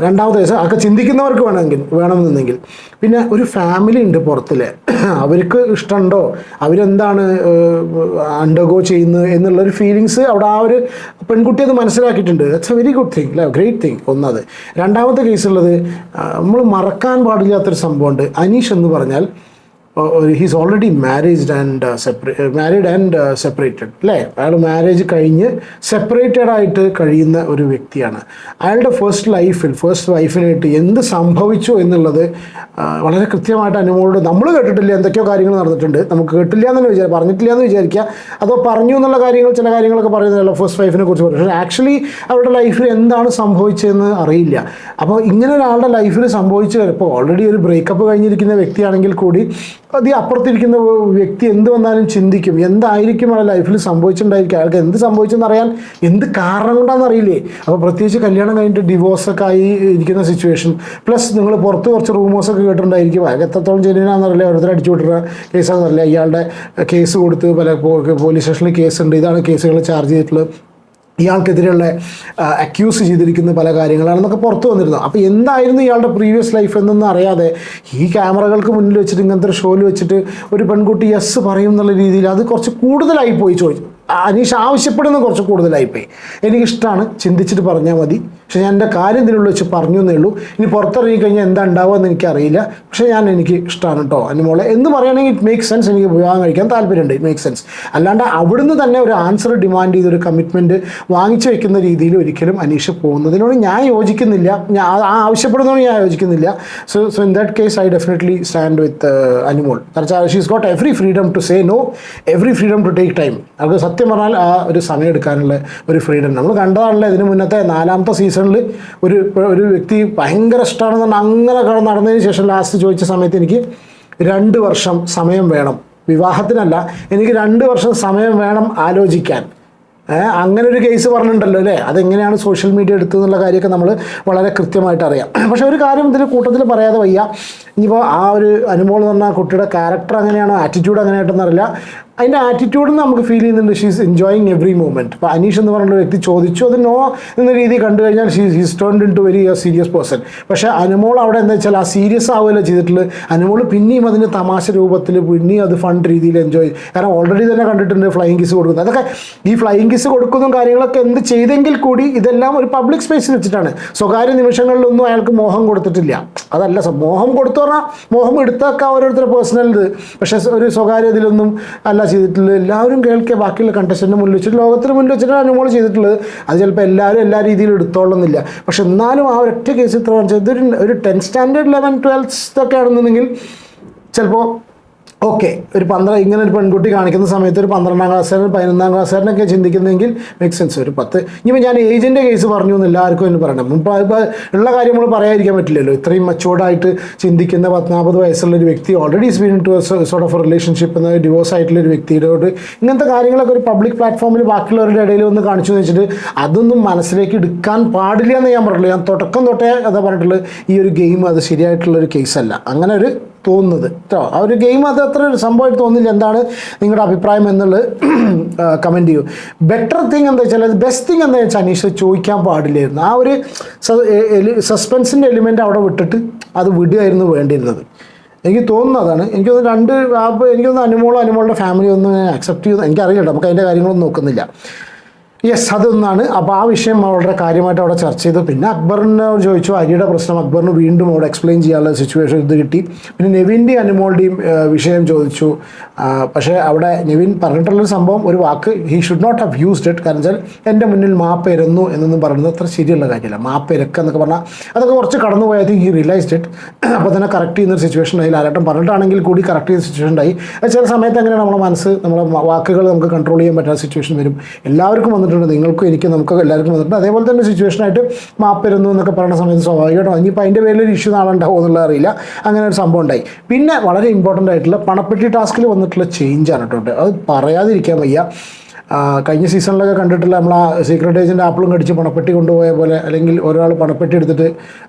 രണ്ടാമത്തെ കേസ് ഒക്കെ ചിന്തിക്കുന്നവർക്ക് വേണമെങ്കിൽ വേണമെന്നുണ്ടെങ്കിൽ. പിന്നെ ഒരു ഫാമിലി ഉണ്ട് പുറത്തിൽ അവർക്ക് ഇഷ്ടമുണ്ടോ? അവരെന്താണ് അണ്ടർഗോ ചെയ്യുന്നത് എന്നുള്ളൊരു ഫീലിങ്സ് അവിടെ ആ ഒരു പെൺകുട്ടി അത് മനസ്സിലാക്കിയിട്ടുണ്ട്. That's a very good thing അല്ലേ? ഗ്രേറ്റ് തിങ് ഒന്നത്. രണ്ടാമത്തെ കേസുള്ളത് നമ്മൾ മറക്കാൻ പാടില്ലാത്തൊരു സംഭവമുണ്ട്. അനീഷ് എന്ന് പറഞ്ഞാൽ ഹീസ് ഓൾറെഡി മാരേജ്ഡ് ആൻഡ് സെപ്പറേ മാരീഡ് ആൻഡ് സെപ്പറേറ്റഡ് അല്ലേ അയാൾ മാരേജ് കഴിഞ്ഞ് സെപ്പറേറ്റഡ് ആയിട്ട് കഴിയുന്ന ഒരു വ്യക്തിയാണ്. അയാളുടെ ഫസ്റ്റ് ലൈഫിൽ ഫസ്റ്റ് വൈഫിനായിട്ട് എന്ത് സംഭവിച്ചു എന്നുള്ളത് വളരെ കൃത്യമായിട്ട് അനുഭവമുണ്ട് നമ്മൾ കേട്ടിട്ടില്ല എന്തൊക്കെയോ കാര്യങ്ങൾ നടന്നിട്ടുണ്ട്. നമുക്ക് കേട്ടില്ല എന്ന് തന്നെ വിചാരിക്കുക. പറഞ്ഞിട്ടില്ല എന്ന് വിചാരിക്കുക അതോ പറഞ്ഞു എന്നുള്ള കാര്യങ്ങൾ ചില കാര്യങ്ങളൊക്കെ പറയുന്നതല്ല ഫസ്റ്റ് വൈഫിനെ കുറിച്ച് പറയും പക്ഷേ ആക്ച്വലി അവരുടെ ലൈഫിൽ എന്താണ് സംഭവിച്ചതെന്ന് അറിയില്ല. അപ്പോൾ ഇങ്ങനെ ഒരാളുടെ ലൈഫിൽ സംഭവിച്ചു ഇപ്പോൾ ഓൾറെഡി ഒരു ബ്രേക്കപ്പ് കഴിഞ്ഞിരിക്കുന്ന വ്യക്തിയാണെങ്കിൽ കൂടി അത് ഈ അപ്പുറത്തിരിക്കുന്ന വ്യക്തി എന്ത് വന്നാലും ചിന്തിക്കും. എന്തായിരിക്കും ആ ലൈഫിൽ സംഭവിച്ചിട്ടുണ്ടായിരിക്കും അയാൾക്ക് എന്ത് സംഭവിച്ചെന്ന് അറിയാൻ എന്ത് കാരണം കൊണ്ടാണെന്ന് അറിയില്ലേ? അപ്പോൾ പ്രത്യേകിച്ച് കല്യാണം കഴിഞ്ഞിട്ട് ഡിവോഴ്സൊക്കെ ആയി ഇരിക്കുന്ന സിറ്റുവേഷൻ പ്ലസ് നിങ്ങൾ പുറത്ത് കുറച്ച് റൂമേഴ്സൊക്കെ കേട്ടിട്ടുണ്ടായിരിക്കും. അയാൾക്ക് എത്രത്തോളം ജെന്യൂനാണെന്നറിയില്ല ഓരോരുത്തർ അടിച്ചു വിട്ടുന്ന കേസാണെന്നറിയില്ല ഇയാളുടെ കേസ് കൊടുത്ത് പല പോലീസ് സ്റ്റേഷനിൽ കേസുണ്ട് ഇതാണ് കേസുകൾ ചാർജ് ചെയ്തിട്ടുള്ളത്. ഇയാൾക്കെതിരെയുള്ള അക്യൂസ് ചെയ്തിരിക്കുന്ന പല കാര്യങ്ങളാണെന്നൊക്കെ പുറത്തു വന്നിരുന്നു അപ്പോൾ എന്തായിരുന്നു ഇയാളുടെ പ്രീവിയസ് ലൈഫ് എന്നൊന്നും അറിയാതെ ഈ ക്യാമറകൾക്ക് മുന്നിൽ വെച്ചിട്ട് ഇങ്ങനത്തെ ഒരു ഷോയിൽ വെച്ചിട്ട് ഒരു പെൺകുട്ടി യെസ് പറയും എന്നുള്ള രീതിയിൽ അത് കുറച്ച് കൂടുതലായി പോയി ചോദിച്ചു. അനീഷ് ആവശ്യപ്പെടുന്ന കുറച്ച് കൂടുതലായിപ്പോയി എനിക്കിഷ്ടമാണ് ചിന്തിച്ചിട്ട് പറഞ്ഞാൽ മതി. പക്ഷേ ഞാൻ എന്റെ കാര്യം ഇതിനുള്ളിൽ വെച്ച് പറഞ്ഞു എന്നേ ഉള്ളൂ. ഇനി പുറത്തിറങ്ങി കഴിഞ്ഞാൽ എന്താ ഉണ്ടാവുക എന്ന് എനിക്കറിയില്ല. പക്ഷേ ഞാൻ എനിക്ക് ഇഷ്ടമാണ് കേട്ടോ അനുമോളെ എന്ന് പറയുകയാണെങ്കിൽ ഇറ്റ് മേക്ക് സെൻസ് എനിക്ക് വിവാഹം കഴിക്കാൻ താല്പര്യമുണ്ട്. ഇറ്റ് മേക്ക് സെൻസ് അല്ലാണ്ട് അവിടുന്ന് തന്നെ ഒരു ആൻസർ ഡിമാൻഡ് ചെയ്തൊരു കമ്മിറ്റ്മെന്റ് വാങ്ങിച്ചു വെക്കുന്ന രീതിയിൽ ഒരിക്കലും അനീഷ് പോകുന്നതിനോട് ഞാൻ യോജിക്കുന്നില്ല. ഞാൻ ആ ആവശ്യപ്പെടുന്നതിനോട് ഞാൻ യോജിക്കുന്നില്ല. So so in that case I definitely stand with Anumol she's got every freedom to say no every freedom to take time അവർക്ക് സത്യം പറഞ്ഞാൽ ആ ഒരു സമയം എടുക്കാനുള്ള ഒരു ഫ്രീഡം നമ്മൾ കണ്ടതാണല്ലോ ഇതിന് മുന്നത്തെ നാലാമത്തെ സീസണിൽ ഒരു ഒരു വ്യക്തി ഭയങ്കര ഇഷ്ടമാണെന്ന് പറഞ്ഞാൽ അങ്ങനെ കടന്ന് നടന്നതിന് ശേഷം ലാസ്റ്റ് ചോദിച്ച സമയത്ത് എനിക്ക് രണ്ട് വർഷം സമയം വേണം. വിവാഹത്തിനല്ല എനിക്ക് രണ്ട് വർഷം സമയം വേണം ആലോചിക്കാൻ. അങ്ങനെ ഒരു കേസ് പറഞ്ഞിട്ടുണ്ടല്ലോ അല്ലേ? അതെങ്ങനെയാണ് സോഷ്യൽ മീഡിയ എടുത്തതെന്നുള്ള കാര്യമൊക്കെ നമ്മൾ വളരെ കൃത്യമായിട്ട് അറിയാം. പക്ഷെ ഒരു കാര്യം ഇതിൽ കൂട്ടത്തിൽ പറയാതെ വയ്യ. ഇനിയിപ്പോൾ ആ ഒരു അനുമോൾ എന്ന് പറഞ്ഞാൽ കുട്ടിയുടെ ക്യാരക്ടർ അങ്ങനെയാണോ ആറ്റിറ്റ്യൂഡ് അങ്ങനെയായിട്ടൊന്നും അറിയില്ല. അതിന്റെ ആറ്റിറ്റ്യൂഡ് നമുക്ക് ഫീൽ ചെയ്യുന്നുണ്ട്. ഷീസ് എൻജോയിങ് എവറി മൂമെന്റ് ഇപ്പോൾ അനീഷ് എന്ന് പറഞ്ഞ വ്യക്തി ചോദിച്ചു അത് നോ എന്ന രീതി കണ്ടു കഴിഞ്ഞാൽ she's his turned into very serious person പക്ഷേ അനുമോൾ അവിടെ എന്താ വെച്ചാൽ ആ സീരിയസ് ആവുകയല്ല ചെയ്തിട്ടുള്ളത്. അനുമോൾ പിന്നെയും അതിന് തമാശ രൂപത്തിൽ പിന്നെയും അത് ഫണ്ട് രീതിയിൽ എൻജോയ് കാരണം ഓൾറെഡി തന്നെ കണ്ടിട്ടുണ്ട് ഫ്ലൈയിങ് കിസ് കൊടുക്കുന്നത്. അതൊക്കെ ഈ ഫ്ലൈയിങ് കിസ് കൊടുക്കുന്നതും കാര്യങ്ങളൊക്കെ എന്ത് ചെയ്തെങ്കിൽ കൂടി ഇതെല്ലാം ഒരു പബ്ലിക് സ്പേസിൽ വെച്ചിട്ടാണ്. സ്വകാര്യ നിമിഷങ്ങളിലൊന്നും അയാൾക്ക് മോഹം കൊടുത്തിട്ടില്ല. അതല്ല മോഹം കൊടുത്തു പറഞ്ഞാൽ മോഹം എടുത്തൊക്കെ ഓരോരുത്തരുടെ പേഴ്സണൽ ഇത്. പക്ഷേ ഒരു സ്വകാര്യ ഇതിലൊന്നും അല്ല ചെയ്തിട്ടുള്ളത്. എല്ലാവരും കേൾക്കുക ബാക്കിയുള്ള കണ്ടസ്റ്റന്റെ മുന്നിൽ വെച്ചിട്ട് ലോകത്തിന് മുന്നിൽ വെച്ചിട്ട് അനുമോൾ ചെയ്തിട്ടുള്ളത്. അത് ചിലപ്പോൾ എല്ലാവരും എല്ലാ രീതിയിലും എടുത്തോളുന്നില്ല. പക്ഷെ എന്നാലും ആ ഒരൊറ്റ കേസ് ഇത്ര കാണിച്ചത് ഇതൊരു ഒരു ടെൻത്ത് സ്റ്റാൻഡേർഡ് ലെവൻ ട്വൽത്ത് ഒക്കെ ആണെന്നുണ്ടെങ്കിൽ ചിലപ്പോൾ ഓക്കെ ഒരു പന്ത്രണ്ട് ഇങ്ങനെ ഒരു പെൺകുട്ടി കാണിക്കുന്ന സമയത്ത് ഒരു പന്ത്രണ്ടാം ക്ലാസ്സുകാരൻ പതിനൊന്നാം ക്ലാസ്സുകാരനൊക്കെ ചിന്തിക്കുന്നെങ്കിൽ മേക്ക് സെൻസ് ഒരു പത്ത്. ഇനിയിപ്പോൾ ഞാൻ ഏജിന്റെ കേസ് പറഞ്ഞു എന്ന് എല്ലാവർക്കും എന്ന് പറയണം. ഇപ്പോൾ ഉള്ള കാര്യം നമ്മൾ പറയാതിരിക്കാൻ പറ്റില്ലല്ലോ. ഇത്രയും മച്ചോർഡായിട്ട് ചിന്തിക്കുന്ന പത്ത് നാൽപ്പത് വയസ്സുള്ള ഒരു വ്യക്തി already spin to sort of relationship എന്ന ഡിവോഴ്സ് ആയിട്ടുള്ള ഒരു വ്യക്തിയോട് ഇങ്ങനത്തെ കാര്യങ്ങളൊക്കെ ഒരു പബ്ലിക് പ്ലാറ്റ്ഫോമിൽ ബാക്കിയുള്ളവരുടെ ഇടയിൽ ഒന്ന് കാണിച്ചു എന്ന് വെച്ചിട്ട് അതൊന്നും മനസ്സിലേക്ക് എടുക്കാൻ പാടില്ല എന്ന് ഞാൻ പറഞ്ഞില്ല ഞാൻ തുടക്കം തൊട്ടേ അതാ പറഞ്ഞിട്ടുള്ളത് ഈ ഒരു ഗെയിം അത് ശരിയായിട്ടുള്ള ഒരു കേസല്ല അങ്ങനെ ഒരു തോന്നുന്നത്. കേട്ടോ ആ ഒരു ഗെയിം അത് അത്ര ഒരു സംഭവമായിട്ട് തോന്നില്ല എന്താണ് നിങ്ങളുടെ അഭിപ്രായം എന്നുള്ളത് കമന്റ് ചെയ്യൂ. ബെറ്റർ തിങ് എന്താ വെച്ചാൽ ബെസ്റ്റ് തിങ് എന്താ വെച്ചാൽ അനീഷ് ചോദിക്കാൻ പാടില്ലായിരുന്നു. ആ ഒരു സസ്പെൻസിന്റെ എലിമെന്റ് അവിടെ വിട്ടിട്ട് അത് വിടുകയായിരുന്നു വേണ്ടിയിരുന്നത്. എനിക്ക് തോന്നുന്നു അതാണ്. എനിക്ക് തോന്നുന്നു രണ്ട് എനിക്ക് തോന്നുന്നു അനുമോളോ അനുമോളുടെ ഫാമിലി ഒന്നും അക്സെപ്റ്റ് ചെയ്യുന്നു. എനിക്കറിയില്ല നമുക്ക് അതിന്റെ കാര്യങ്ങളൊന്നും നോക്കുന്നില്ല. യെസ് അതൊന്നാണ്. അപ്പോൾ ആ വിഷയം വളരെ കാര്യമായിട്ട് അവിടെ ചർച്ച ചെയ്തു. പിന്നെ അക്ബറിനെ ചോദിച്ചു. അരിയുടെ പ്രശ്നം അക്ബറിന് വീണ്ടും അവിടെ എക്സ്പ്ലെയിൻ ചെയ്യാനുള്ള സിറ്റുവേഷൻ ഇത് കിട്ടി. പിന്നെ നെവിന്റെയും അനുമോളുടെയും വിഷയം ചോദിച്ചു. പക്ഷേ അവിടെ നെവിൻ പറഞ്ഞിട്ടുള്ളൊരു സംഭവം ഒരു വാക്ക് he should not have used it കാരണം വെച്ചാൽ എന്റെ മുന്നിൽ മാപ്പ് ഇരുന്നു എന്നൊന്നും പറയുന്നത് അത്ര ശരിയുള്ള കാര്യമില്ല. മാപ്പ് ഇരക്കുക എന്നൊക്കെ പറഞ്ഞാൽ അതൊക്കെ കുറച്ച് കടന്നു പോയി ഐ ഹി റിയലൈസ്ഡ് ഇറ്റ് അപ്പോൾ തന്നെ കറക്റ്റ് ചെയ്യുന്ന ഒരു സിറ്റുവേഷൻ ആയി. ലാലേട്ടൻ പറഞ്ഞിട്ടാണെങ്കിൽ കൂടി കറക്റ്റ് ചെയ്യുന്ന സിറ്റുവേഷൻ അത് ചില സമയത്ത് അങ്ങനെ നമ്മുടെ മനസ്സ് നമ്മുടെ വാക്കുകൾ നമുക്ക് കൺട്രോൾ ചെയ്യാൻ പറ്റാത്ത സിറ്റുവേഷൻ വരും. എല്ലാവർക്കും വന്നിട്ടുണ്ട് നിങ്ങൾക്കും എനിക്കും നമുക്ക് എല്ലാവർക്കും വന്നിട്ടുണ്ട്. അതേപോലെ തന്നെ സിറ്റുവേഷനായിട്ട് മാപ്പരുന്നു എന്നൊക്കെ പറയുന്ന സമയത്ത് സ്വാഭാവികമായിട്ടും ഇനിയിപ്പോൾ അതിന്റെ പേരിൽ ഒരു ഇഷ്യൂ നാളെ ഉണ്ടാവും എന്നുള്ളത് അറിയില്ല. അങ്ങനെ ഒരു സംഭവം ഉണ്ടായി. പിന്നെ വളരെ ഇമ്പോർട്ടന്റ് ആയിട്ടുള്ള പണപ്പെട്ടി ടാസ്കിൽ വന്നിട്ടുള്ള ചേഞ്ചാണ് കേട്ടോ. അത് പറയാതിരിക്കാൻ വയ്യ. കഴിഞ്ഞ സീസണിലൊക്കെ കണ്ടിട്ടുള്ള നമ്മൾ ആ സീക്രട്ട് ഏജന്റ് ആപ്പിളും കടിച്ച് പണപ്പെട്ടി കൊണ്ടുപോയ പോലെ അല്ലെങ്കിൽ ഒരാൾ പണപ്പെട്ടി എടുത്തിട്ട്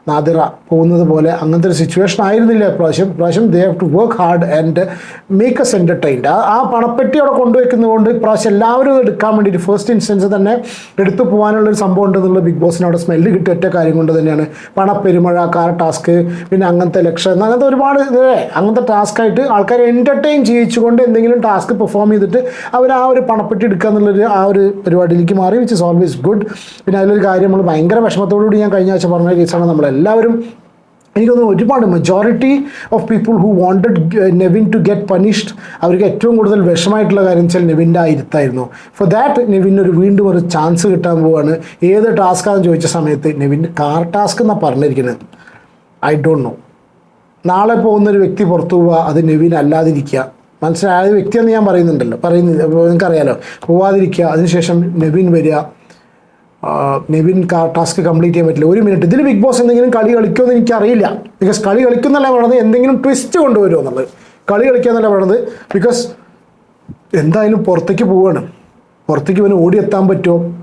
നാദിറ പോകുന്നത് പോലെ അങ്ങനത്തെ ഒരു സിറ്റുവേഷൻ ആയിരുന്നില്ല പ്രാവശ്യം പ്രാവശ്യം they have to work hard and make us entertained ആ പണപ്പെട്ടി അവിടെ കൊണ്ടുവയ്ക്കുന്നതുകൊണ്ട് ഇപ്രാവശ്യം എല്ലാവരും എടുക്കാൻ വേണ്ടിയിട്ട് ഫസ്റ്റ് ഇൻസ്റ്റൻസ് തന്നെ എടുത്തു പോകാനുള്ള ഒരു സംഭവം ഉണ്ടെന്നുള്ള ബിഗ് ബോസിന് അവിടെ സ്മെല്ല് കിട്ടിയ ഒറ്റ കാര്യം കൊണ്ട് തന്നെയാണ്. പണപ്പെരുമഴ കാർ ടാസ്ക് പിന്നെ അങ്ങനത്തെ ലക്ഷ്യം അങ്ങനത്തെ ഒരുപാട് അങ്ങനത്തെ ടാസ്ക്കായിട്ട് ആൾക്കാരെ എന്റർടൈൻ ചെയ്യിച്ചുകൊണ്ട് എന്തെങ്കിലും ടാസ്ക് പെർഫോം ചെയ്തിട്ട് അവർ ആ ഒരു പണപ്പെട്ടി എടുക്കുക എന്നുള്ളൊരു ആ ഒരു പരിപാടിയിലേക്ക് മാറി വിച്ച് ഇസ് ഓൾവേസ് ഗുഡ് പിന്നെ അതിലൊരു കാര്യം നമ്മൾ ഭയങ്കര വിഷമത്തോടുകൂടി ഞാൻ കഴിഞ്ഞ ആഴ്ച പറഞ്ഞ കേസാണ് നമ്മളെല്ലാവരും എനിക്ക് തോന്നുന്നു ഒരുപാട് majority of people who wanted Nevin to get punished അവർക്ക് ഏറ്റവും കൂടുതൽ വിഷമായിട്ടുള്ള കാര്യം വെച്ചാൽ നെവിന്റെ ആ ഇരുത്തായിരുന്നു. ഫോർ ദാറ്റ് നെവിൻ ഒരു വീണ്ടും ഒരു ചാൻസ് കിട്ടാൻ പോവാണ്. ഏത് ടാസ്ക്കാന്ന് ചോദിച്ച സമയത്ത് നെവിൻ കാർ ടാസ്ക് എന്നാണ് പറഞ്ഞിരിക്കുന്നത്? ഐ ഡോണ്ട് നോ നാളെ പോകുന്നൊരു വ്യക്തി പുറത്തു പോവുക അത് നെവിൻ അല്ലാതിരിക്കുക. മനസ്സിലായ വ്യക്തിയെന്ന് ഞാൻ പറയുന്നുണ്ടല്ലോ. പറയുന്നില്ല. നിങ്ങൾക്കറിയാലോ. പോവാതിരിക്കുക. അതിനുശേഷം നെവിൻ വരിക. നെബിൻ ടാസ്ക് കംപ്ലീറ്റ് ചെയ്യാൻ പറ്റില്ല. ഒരു മിനിറ്റ് ഇതിൽ ബിഗ് ബോസ് എന്തെങ്കിലും കളി കളിക്കുമെന്ന് എനിക്കറിയില്ല. ബിക്കോസ് കളി കളിക്കുന്നല്ല പറയുന്നത് എന്തെങ്കിലും ട്വിസ്റ്റ് കൊണ്ടുവരുമോ എന്നുള്ളത്. കളി കളിക്കാന്നല്ല പറയുന്നത് ബിക്കോസ് എന്തായാലും പുറത്തേക്ക് പോവുകയാണ് പുറത്തേക്ക് ഇവന് ഓടിയെത്താൻ പറ്റുമോ?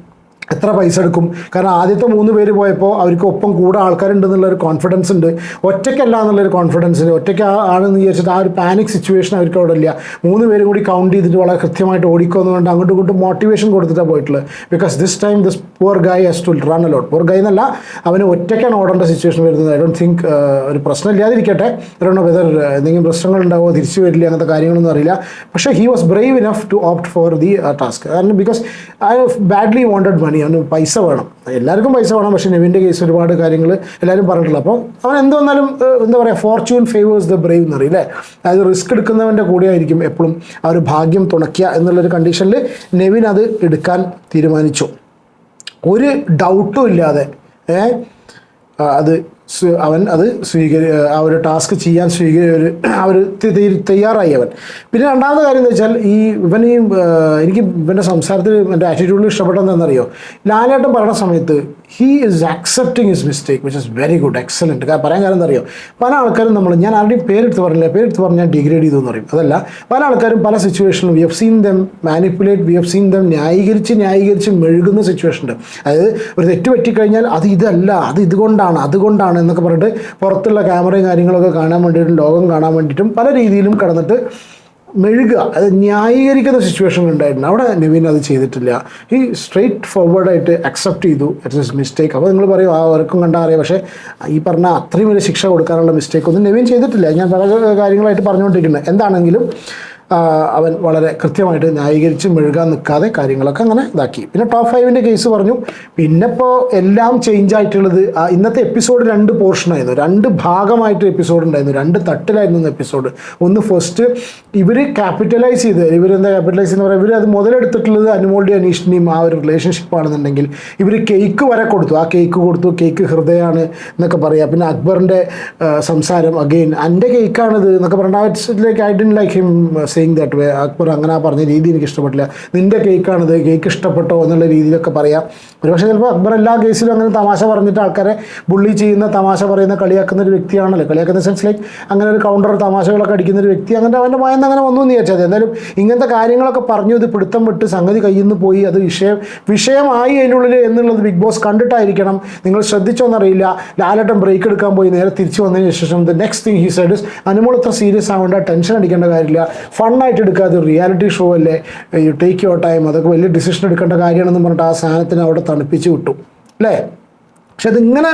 എത്ര പൈസ എടുക്കും? കാരണം ആദ്യത്തെ മൂന്ന് പേര് പോയപ്പോൾ അവർക്ക് ഒപ്പം കൂടെ ആൾക്കാരുണ്ടെന്നുള്ളൊരു കോൺഫിഡൻസ് ഉണ്ട്. ഒറ്റയ്ക്കല്ല എന്നുള്ളൊരു കോൺഫിഡൻസ് ഉണ്ട് ഒറ്റയ്ക്ക് ആണെന്ന് വിചാരിച്ചിട്ട് ആ ഒരു പാനിക് സിറ്റുവേഷൻ അവർക്ക് അവിടെ ഇല്ല. മൂന്ന് പേരും കൂടി കൗണ്ട് ചെയ്തിട്ട് വളരെ കൃത്യമായിട്ട് ഓടിക്കുമെന്നുകൊണ്ട് അങ്ങോട്ടും ഇങ്ങോട്ടും മോട്ടിവേഷൻ കൊടുത്തിട്ടാണ് പോയിട്ടുള്ളത്. Because this time this poor guy has to run a lot poor guy എന്നല്ല അവന് ഒറ്റയ്ക്കാണ് ഓടേണ്ട സിറ്റുവേഷൻ വരുന്നത്. ഐ ഡോണ്ട് തിങ്ക് ഒരു പ്രശ്നം ഇല്ലാതിരിക്കട്ടെ. ഐ വെതർ എന്തെങ്കിലും പ്രശ്നങ്ങൾ ഉണ്ടാവുമോ തിരിച്ചു വരില്ല അങ്ങനത്തെ കാര്യങ്ങളൊന്നും അറിയില്ല. പക്ഷേ he was brave enough to opt for the task കാരണം because I badly wanted money അവന് പൈസ വേണം. എല്ലാവർക്കും പൈസ വേണം. പക്ഷേ നെവിന്റെ കേസ് ഒരുപാട് കാര്യങ്ങൾ എല്ലാവരും പറഞ്ഞിട്ടുള്ള. അപ്പോൾ അവൻ എന്ത് വന്നാലും എന്താ പറയുക ഫോർച്യൂൺ ഫേവേഴ്സ് ദ ബ്രേവ് എന്ന് അല്ലേ? അതായത് റിസ്ക് എടുക്കുന്നവന്റെ കൂടെയായിരിക്കും എപ്പോഴും ആ ഒരു ഭാഗ്യം തുണയ്ക്കുക എന്നുള്ളൊരു കണ്ടീഷനിൽ നെവിൻ അത് എടുക്കാൻ തീരുമാനിച്ചു. ഒരു ഡൗട്ടും ഇല്ലാതെ അത് അവൻ അത് സ്വീകരി ആ ഒരു ടാസ്ക് ചെയ്യാൻ സ്വീകരി ഒരു തി- തയ്യാറായി അവൻ. പിന്നെ രണ്ടാമത്തെ കാര്യം എന്ന് വെച്ചാൽ ഈ ഇവൻ ഈ എനിക്ക് ഇവന്റെ സംസാരത്തിൽ എന്റെ ആറ്റിറ്റ്യൂഡിൽ ഇഷ്ടപ്പെട്ടതെന്നറിയോ ലാലേട്ടൻ പറയുന്ന സമയത്ത് he is accepting his mistake which is very good excellent പറയാൻ കാര്യം എന്നറിയോ പല ആൾക്കാരും നമ്മൾ ഞാൻ ആരുടെയും പേരെടുത്ത് പറഞ്ഞില്ല? പേരെടുത്ത് പറഞ്ഞാൽ ഡിഗ്രേഡ് ചെയ്തു എന്ന് പറയും. അതല്ല പല ആൾക്കാരും പല സിറ്റുവേഷനിലും we have seen them manipulate we have seen them ന്യായീകരിച്ച് ന്യായീകരിച്ച് മെഴുകുന്ന സിറ്റുവേഷൻ ഉണ്ട്. അതായത് ഒരു തെറ്റ് പറ്റിക്കഴിഞ്ഞാൽ അത് ഇതല്ല അത് ഇതുകൊണ്ടാണ് അതുകൊണ്ടാണ് എന്നൊക്കെ പറഞ്ഞിട്ട് പുറത്തുള്ള ക്യാമറയും കാര്യങ്ങളൊക്കെ കാണാൻ വേണ്ടിയിട്ടും ലോകം കാണാൻ വേണ്ടിയിട്ടും പല രീതിയിലും കടന്നിട്ട് മെഴുകുക. അത് ന്യായീകരിക്കുന്ന സിറ്റുവേഷൻ ഉണ്ടായിരുന്നു. അവിടെ നവീൻ അത് ചെയ്തിട്ടില്ല. ഈ സ്ട്രെയിറ്റ് ഫോർവേഡായിട്ട് അക്സെപ്റ്റ് ചെയ്തു. ഇറ്റ്സ് ഇസ് മിസ്റ്റേക്ക് അപ്പോൾ നിങ്ങൾ പറയും ആ അവർക്കും കണ്ടാൽ അറിയാം. പക്ഷേ ഈ പറഞ്ഞ അത്രയും വലിയ ശിക്ഷ കൊടുക്കാനുള്ള മിസ്റ്റേക്ക് ഒന്നും നിവിൻ ചെയ്തിട്ടില്ല. ഞാൻ പല കാര്യങ്ങളായിട്ട് പറഞ്ഞുകൊണ്ടിരിക്കുന്നത് എന്താണെങ്കിലും അവൻ വളരെ കൃത്യമായിട്ട് ന്യായീകരിച്ച് മെഴുകാൻ നിൽക്കാതെ കാര്യങ്ങളൊക്കെ അങ്ങനെ ഇതാക്കി. പിന്നെ ടോപ്പ് ഫൈവിന്റെ കേസ് പറഞ്ഞു. പിന്നെ ഇപ്പോൾ എല്ലാം ചേഞ്ച് ആയിട്ടുള്ളത് ഇന്നത്തെ എപ്പിസോഡ് രണ്ട് പോർഷനായിരുന്നു രണ്ട് ഭാഗമായിട്ട് എപ്പിസോഡ് ഉണ്ടായിരുന്നു. രണ്ട് തട്ടിലായിരുന്നു എപ്പിസോഡ് ഒന്ന് ഫസ്റ്റ് ഇവർ ക്യാപിറ്റലൈസ് ചെയ്ത് ഇവരെന്താ ക്യാപിറ്റലൈസ് എന്ന് പറയുക ഇവർ അത് മുതലെടുത്തിട്ടുള്ളത് അനുമോളുടെയും അനീഷിന്റെയും ആ ഒരു റിലേഷൻഷിപ്പ് ആണെന്നുണ്ടെങ്കിൽ ഇവർ കേക്ക് വരെ കൊടുത്തു. ആ കേക്ക് കൊടുത്തു. കേക്ക് ഹൃദയമാണ് എന്നൊക്കെ പറയാം. പിന്നെ അക്ബറിന്റെ സംസാരം അഗെയിൻ എന്റെ കേക്കാണിത് എന്നൊക്കെ പറഞ്ഞാൽ like I didn't like him saying that way Akbar അങ്ങനെ പറഞ്ഞ രീതി എനിക്ക് ഇഷ്ടപ്പെട്ടില്ല നിന്റെ കേക്കാണിത് കേക്ക് ഇഷ്ടപ്പെട്ടോ എന്നുള്ള രീതിയിലൊക്കെ പറയാം. ഒരുപക്ഷെ ചിലപ്പോൾ അക്ബർ എല്ലാ കേസിലും അങ്ങനെ തമാശ പറഞ്ഞിട്ട് ആൾക്കാരെ ബുള്ളി ചെയ്യുന്ന തമാശ പറയുന്ന കളിയാക്കുന്ന ഒരു വ്യക്തിയാണല്ലോ. കളിയാക്കുന്ന സെൻസ് ലൈക്ക് അങ്ങനെ ഒരു കൗണ്ടർ തമാശകളൊക്കെ അടിക്കുന്ന ഒരു വ്യക്തി അങ്ങനെ അവന്റെ വായന അങ്ങനെ വന്നു എന്ന് വിചാരിച്ചത് എന്തായാലും ഇങ്ങനത്തെ കാര്യങ്ങളൊക്കെ പറഞ്ഞു ഇത് പിടുത്തം വിട്ട് സംഗതി കയ്യിൽ നിന്ന് പോയി അത് വിഷയം വിഷയമായി അതിനുള്ളിൽ എന്നുള്ളത് ബിഗ് ബോസ് കണ്ടിട്ടായിരിക്കണം. നിങ്ങൾ ശ്രദ്ധിച്ചോന്നറിയില്ല. ലാലട്ടം ബ്രേക്ക് എടുക്കാൻ പോയി നേരെ തിരിച്ചു വന്നതിന് ശേഷം the next thing he said is Anumol ഇത്ര സീരിയസ് ആവേണ്ട ടെൻഷൻ അടിക്കേണ്ട കാര്യമില്ല. ഫണ്ണായിട്ട് എടുക്കാതെ റിയാലിറ്റി ഷോ അല്ലേ? യു ടേക്ക് യുവർ ടൈം അതൊക്കെ വലിയ ഡിസിഷൻ എടുക്കേണ്ട കാര്യമാണെന്ന് പറഞ്ഞിട്ട് ആ സാധനത്തിന് അവിടെ തണുപ്പിച്ച് വിട്ടു അല്ലേ? പക്ഷെ അതിങ്ങനെ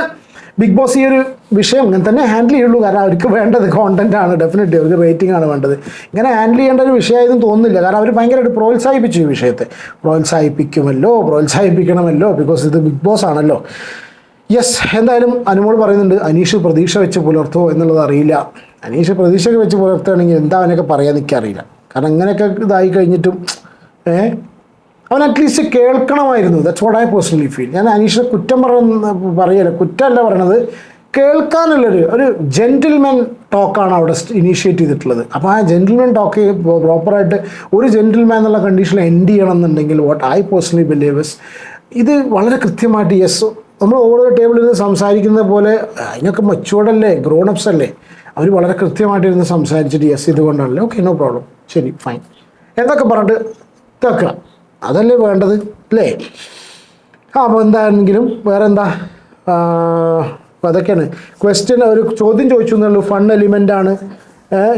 ബിഗ് ബോസ് ഈ ഒരു വിഷയം ഇങ്ങനെ തന്നെ ഹാൻഡിൽ ചെയ്യുള്ളൂ. കാരണം അവർക്ക് വേണ്ടത് കോണ്ടന്റ് ആണ്. ഡെഫിനറ്റ്ലി അവർക്ക് റേറ്റിംഗ് ആണ് വേണ്ടത്. ഇങ്ങനെ ഹാൻഡിൽ ചെയ്യേണ്ട ഒരു വിഷയമായതും തോന്നുന്നില്ല. കാരണം അവർ ഭയങ്കരമായിട്ട് പ്രോത്സാഹിപ്പിച്ചു ഈ വിഷയത്തെ. പ്രോത്സാഹിപ്പിക്കുമല്ലോ പ്രോത്സാഹിപ്പിക്കണമല്ലോ ബിക്കോസ് ഇത് ബിഗ് ബോസ് ആണല്ലോ. യെസ് എന്തായാലും അനുമോൾ പറയുന്നുണ്ട് അനീഷ് പ്രതീക്ഷ വെച്ച് പുലർത്തുമോ എന്നുള്ളത് അറിയില്ല. അനീഷ് പ്രതീക്ഷ വെച്ച് പുലർത്തുകയാണെങ്കിൽ എന്താ അവനൊക്കെ പറയാൻ അറിയില്ല കാരണം അങ്ങനെയൊക്കെ ഇതായി കഴിഞ്ഞിട്ടും ഏഹ്? അവൻ at least കേൾക്കണമായിരുന്നു. That's what I personally feel ഞാൻ അനീഷിനെ കുറ്റം പറയുന്ന പറയല്ല കുറ്റമല്ല പറയണത് കേൾക്കാനുള്ളൊരു ഒരു ജെന്റിൽമെൻ ടോക്കാണ് അവിടെ ഇനീഷ്യേറ്റ് ചെയ്തിട്ടുള്ളത്. അപ്പോൾ ആ ജെന്റിൽമെൻ ടോക്ക് പ്രോപ്പറായിട്ട് ഒരു ജെന്റിൽമാൻ എന്നുള്ള കണ്ടീഷനിൽ എൻഡ് ചെയ്യണം എന്നുണ്ടെങ്കിൽ വാട്ട് ഐ പേഴ്സണലി ബിലീവ്സ് ഇത് വളരെ കൃത്യമായിട്ട് യെസ് നമ്മൾ ഓരോ ടേബിളിൽ നിന്ന് സംസാരിക്കുന്ന പോലെ അതിനൊക്കെ മച്ചുവേർഡല്ലേ ഗ്രോണപ്സ് അല്ലേ അവർ വളരെ കൃത്യമായിട്ടിരുന്ന് സംസാരിച്ചിട്ട് യെസ് ഇതുകൊണ്ടാണല്ലേ ഓക്കെ നോ പ്രോബ്ലം ശരി ഫൈൻ എന്നൊക്കെ പറഞ്ഞിട്ട് തക്കുക അതല്ലേ വേണ്ടത് അല്ലേ? ആ അപ്പോൾ എന്താണെങ്കിലും വേറെ എന്താ അതൊക്കെയാണ്. ക്വസ്റ്റ്യൻ ഒരു ചോദ്യം ചോദിച്ചു എന്നുള്ളൂ. ഫൺ എലിമെന്റ് ആണ്.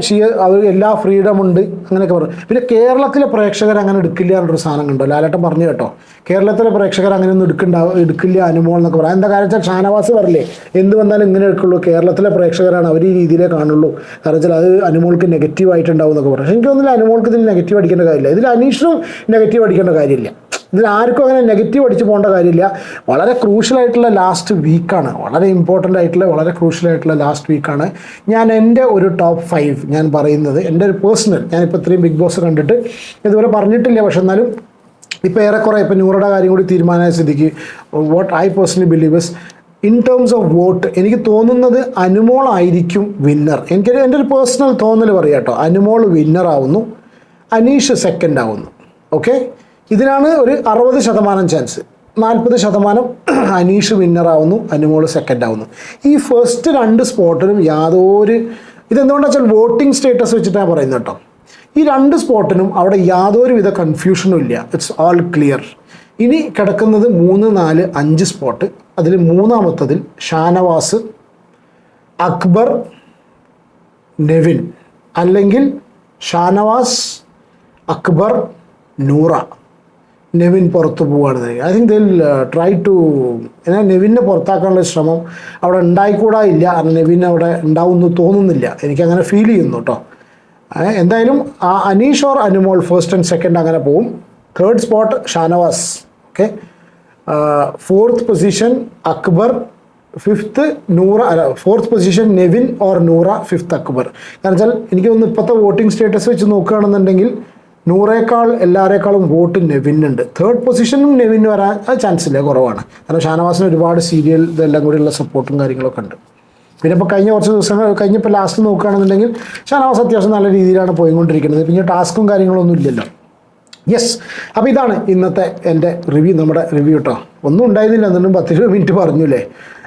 ഷീ അവർ എല്ലാ ഫ്രീഡം ഉണ്ട് അങ്ങനെയൊക്കെ പറഞ്ഞു. പിന്നെ കേരളത്തിലെ പ്രേക്ഷകർ അങ്ങനെ എടുക്കില്ല എന്നൊരു സാധനം കണ്ടോ ലാലേട്ടൻ പറഞ്ഞു കേട്ടോ. കേരളത്തിലെ പ്രേക്ഷകർ അങ്ങനെയൊന്നും എടുക്കണ്ട എടുക്കില്ല അനുമോൾ എന്നൊക്കെ പറയാം. എന്താ കാര്യം വെച്ചാൽ ഷാനവാസ് പറയില്ലേ എന്ത് വന്നാലും ഇങ്ങനെ എടുക്കുള്ളൂ. കേരളത്തിലെ പ്രേക്ഷകരാണ് അവർ ഈ രീതിയിലേ കാണുള്ളൂ. കാരണം വെച്ചാൽ അത് അനുമോൾക്ക് നെഗറ്റീവ് ആയിട്ടുണ്ടാവും എന്നൊക്കെ പറയാം എനിക്ക് തോന്നുന്നില്ല അനുമോൾക്ക് ഇതിൽ നെഗറ്റീവ് അടിക്കേണ്ട കാര്യമില്ല. ഇതിൽ അനീഷിനും നെഗറ്റീവ് അടിക്കേണ്ട കാര്യമില്ല. ഇതിൽ ആർക്കും അങ്ങനെ നെഗറ്റീവ് അടിച്ച് പോകേണ്ട കാര്യമില്ല. വളരെ ക്രൂഷ്യലായിട്ടുള്ള ലാസ്റ്റ് വീക്കാണ് വളരെ ഇമ്പോർട്ടന്റ് ആയിട്ടുള്ള വളരെ ക്രൂഷ്യലായിട്ടുള്ള ലാസ്റ്റ് വീക്കാണ് ഞാൻ എന്റെ ഒരു ടോപ്പ് ഫൈവ് ഞാൻ പറയുന്നത് എന്റെ ഒരു പേഴ്സണൽ ഞാനിപ്പോൾ ഇത്രയും ബിഗ് ബോസ് കണ്ടിട്ട് ഇതുവരെ പറഞ്ഞിട്ടില്ല. പക്ഷെ എന്നാലും ഇപ്പോൾ ഏറെക്കുറെ ഇപ്പോൾ നൂറുടെ കാര്യം കൂടി തീരുമാനമായ സ്ഥിതിക്ക് what I personally believers in terms of vote എനിക്ക് തോന്നുന്നത് അനുമോൾ ആയിരിക്കും വിന്നർ എനിക്ക് എന്റെ ഒരു പേഴ്സണൽ തോന്നൽ പറയാം കേട്ടോ. അനുമോൾ വിന്നർ ആവുന്നു. അനീഷ് സെക്കൻഡ് ആവുന്നു. ഓക്കെ ഇതിനാണ് ഒരു അറുപത് ശതമാനം ചാൻസ് നാൽപ്പത് ശതമാനം അനീഷ് വിന്നറാവുന്നു അനുമോൾ സെക്കൻഡ് ആവുന്നു. ഈ ഫസ്റ്റ് രണ്ട് സ്പോട്ടിനും യാതൊരു ഇതെന്തുകൊണ്ടാ വെച്ചാൽ വോട്ടിംഗ് സ്റ്റേറ്റസ് വെച്ചിട്ടാണ് പറയുന്നത് കേട്ടോ. ഈ രണ്ട് സ്പോട്ടിനും അവിടെ യാതൊരുവിധ കൺഫ്യൂഷനും ഇല്ല. ഇറ്റ്സ് ഓൾ ക്ലിയർ ഇനി കിടക്കുന്നത് മൂന്ന് നാല് അഞ്ച് സ്പോട്ട് അതിൽ മൂന്നാമത്തതിൽ ഷാനവാസ് അക്ബർ നെവിൻ. അല്ലെങ്കിൽ ഷാനവാസ് അക്ബർ നൂറ. നെവിൻ പുറത്ത് പോവുകയാണ് I think they'll try to എന്നാൽ നെവിനെ പുറത്താക്കാനുള്ള ശ്രമം അവിടെ ഉണ്ടായിക്കൂടാ ഇല്ല. നെവിൻ അവിടെ ഉണ്ടാവും എന്ന് തോന്നുന്നില്ല. എനിക്കങ്ങനെ ഫീൽ ചെയ്യുന്നു കേട്ടോ എന്തായാലും ആ Anish or Anumol first and second അങ്ങനെ പോവും. Third spot Shanavas. Okay fourth position Akbar. Fifth Noora അല്ല fourth position Nevin or Noora fifth Akbar. കാരണം വെച്ചാൽ എനിക്ക് തോന്നുന്നു ഇപ്പോഴത്തെ വോട്ടിംഗ് സ്റ്റേറ്റസ് വെച്ച് നോക്കുകയാണെന്നുണ്ടെങ്കിൽ നൂറേക്കാൾ എല്ലാവരേക്കാളും വോട്ട് നെവിനുണ്ട്. തേർഡ് പൊസിഷനും നെവിൻ വരാൻ ചാൻസ് ഇല്ല കുറവാണ്. കാരണം ഷാനവാസിന് ഒരുപാട് സീരിയൽ ഇതെല്ലാം കൂടിയുള്ള സപ്പോർട്ടും കാര്യങ്ങളൊക്കെ ഉണ്ട്. പിന്നെ ഇപ്പോൾ കഴിഞ്ഞ കുറച്ച് ദിവസങ്ങൾ കഴിഞ്ഞപ്പോൾ ലാസ്റ്റ് നോക്കുകയാണെന്നുണ്ടെങ്കിൽ ഷാനവാസ് അത്യാവശ്യം നല്ല രീതിയിലാണ് പോയിക്കൊണ്ടിരിക്കുന്നത്. പിന്നെ ടാസ്കും കാര്യങ്ങളൊന്നും ഇല്ലല്ലോ. യെസ് അപ്പോൾ ഇതാണ് ഇന്നത്തെ എന്റെ റിവ്യൂ നമ്മുടെ റിവ്യൂ കേട്ടോ ഒന്നും ഉണ്ടായിരുന്നില്ല എന്നിട്ടും പത്തിരുപത് മിനിറ്റ് പറഞ്ഞില്ലേ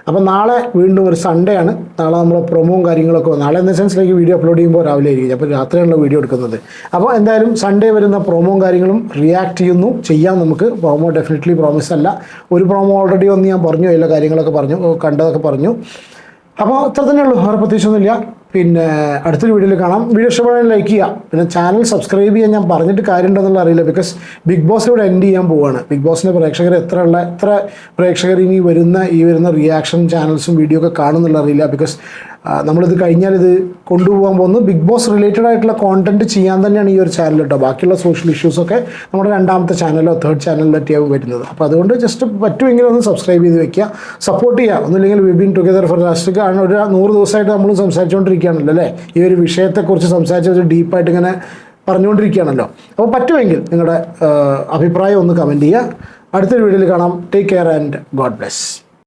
അപ്പോൾ നാളെ വീണ്ടും ഒരു സൺഡേ ആണ്. നാളെ നമ്മൾ പ്രൊമോവും കാര്യങ്ങളൊക്കെ വന്നു. നാളെ എന്ന സെൻസിലേക്ക് വീഡിയോ അപ്ലോഡ് ചെയ്യുമ്പോൾ രാവിലെ ആയിരിക്കും. അപ്പോൾ രാത്രിയാണല്ലോ വീഡിയോ എടുക്കുന്നത്. അപ്പോൾ എന്തായാലും സൺഡേ വരുന്ന പ്രൊമോവും കാര്യങ്ങളും റിയാക്ട് ചെയ്യുന്നു. ചെയ്യാം നമുക്ക്. പ്രൊമോ ഡെഫിനറ്റ്ലി പ്രോമിസ് അല്ല. ഒരു പ്രൊമോ ഓൾറെഡി ഒന്ന് ഞാൻ പറഞ്ഞു എല്ലാ കാര്യങ്ങളൊക്കെ പറഞ്ഞു കണ്ടതൊക്കെ പറഞ്ഞു. അപ്പോൾ ഇത്ര തന്നെയുള്ളൂ വേറെ പ്രത്യേകിച്ചൊന്നുമില്ല. പിന്നെ അടുത്തൊരു വീഡിയോയിൽ കാണാം. വീഡിയോ ഇഷ്ടപ്പെടാൻ ലൈക്ക് ചെയ്യുക. പിന്നെ ചാനൽ സബ്സ്ക്രൈബ് ചെയ്യാൻ ഞാൻ പറഞ്ഞിട്ട് കാര്യമുണ്ടെന്നുള്ള അറിയില്ല. ബിക്കോസ് ബിഗ് ബോസ് ഇവിടെ എൻഡ് ചെയ്യാൻ പോവുകയാണ് ബിഗ് ബോസിന്റെ പ്രേക്ഷകർ എത്ര ഉള്ള എത്ര പ്രേക്ഷകർ ഇനി വരുന്ന ഈ വരുന്ന റിയാക്ഷൻ ചാനൽസും വീഡിയോ ഒക്കെ കാണുന്നുള്ള അറിയില്ല. ബിക്കോസ് നമ്മളിത് കഴിഞ്ഞാൽ ഇത് കൊണ്ടുപോകാൻ പോകുന്നത്. ബിഗ് ബോസ് റിലേറ്റഡ് ആയിട്ടുള്ള കോണ്ടന്റ് ചെയ്യാൻ തന്നെയാണ് ഈ ഒരു ചാനൽ കേട്ടോ ബാക്കിയുള്ള സോഷ്യൽ ഇഷ്യൂസൊക്കെ നമ്മുടെ രണ്ടാമത്തെ ചാനലോ തേർഡ് ചാനലിലൊക്കെയാവും വരുന്നത്. അപ്പോൾ അതുകൊണ്ട് ജസ്റ്റ് പറ്റുമെങ്കിൽ ഒന്ന് സബ്സ്ക്രൈബ് ചെയ്ത് വെക്കുക. സപ്പോർട്ട് ചെയ്യുക. ഒന്നുമില്ലെങ്കിൽ we been together for last കാരണം ഒരു നൂറ് ദിവസമായിട്ട് നമ്മൾ സംസാരിച്ചുകൊണ്ടിരിക്കുകയാണല്ലോ അല്ലേ? ഈ ഒരു വിഷയത്തെക്കുറിച്ച് സംസാരിച്ച് ഒരു ഡീപ്പായിട്ട് ഇങ്ങനെ പറഞ്ഞുകൊണ്ടിരിക്കുകയാണല്ലോ. അപ്പോൾ പറ്റുമെങ്കിൽ നിങ്ങളുടെ അഭിപ്രായം ഒന്ന് കമന്റ് ചെയ്യുക. അടുത്തൊരു വീഡിയോയിൽ കാണാം. Take care and God bless